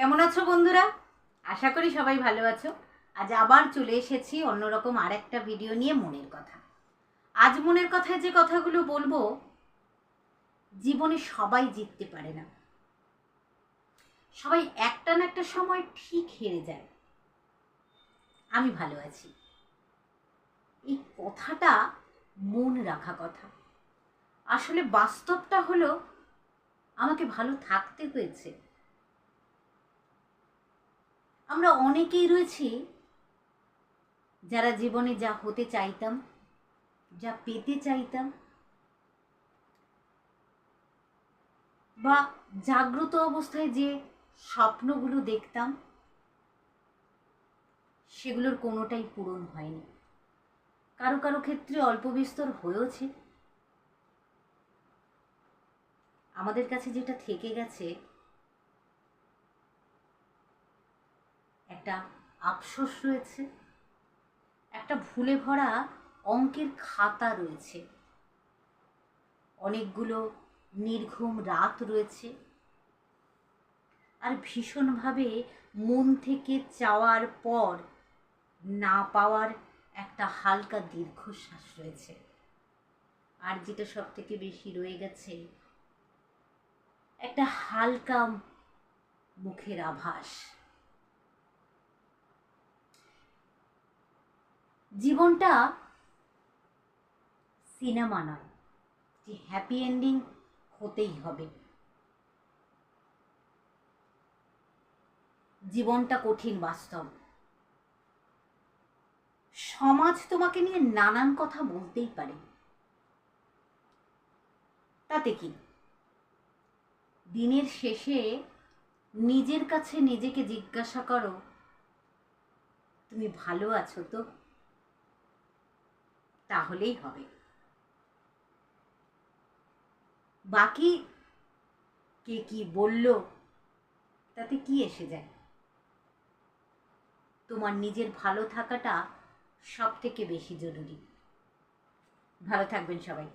কেমন আছো বন্ধুরা? আশা করি সবাই ভালো আছো। আজ আবার চলে এসেছি অন্যরকম আর একটা ভিডিও নিয়ে মনের কথা। আজ মনের কথায় যে কথাগুলো বলব, জীবনে সবাই জিততে পারে না। সবাই একটা না একটা সময় ঠিক হেরে যায়। আমি ভালো আছি। এই কথাটা মন রাখা কথা। আসলে বাস্তবটা হলো, আমাকে ভালো থাকতে হয়েছে। আমরা অনেকেই রয়েছি যারা জীবনে যা হতে চাইতাম, যা পেতে চাইতাম, বা জাগ্রত অবস্থায় যে স্বপ্নগুলো দেখতাম, সেগুলোর কোনোটাই পূরণ হয়নি। কারও কারও ক্ষেত্রে অল্প বিস্তর হয়েওছে। আমাদের কাছে যেটা থেকে গেছে একটা আফসোস রয়েছে, একটা ভুলে ভরা অঙ্কের খাতা রয়েছে। অনেকগুলো নির্ঘুম রাত রয়েছে। আর ভীষণভাবে মন থেকে চাওয়ার পর না পাওয়ার একটা হালকা দীর্ঘশ্বাস রয়েছে। আর যেটা সব থেকে বেশি রয়ে গেছে, একটা হালকা মুখের আভাস। জীবনটা সিনেমা নয়, যে হ্যাপি এন্ডিং হতেই হবে। জীবনটা কঠিন বাস্তব। সমাজ তোমাকে নিয়ে নানান কথা বলতেই পারে। তাতে কি? দিনের শেষে নিজের কাছে নিজেকে জিজ্ঞাসা করো, তুমি ভালো আছো তো? তাহলেই হবে। বাকি কে কি বলল, তাতে কি এসে যায়? তোমার নিজের ভালো থাকাটা সব থেকে বেশি জরুরি। ভালো থাকবেন সবাই।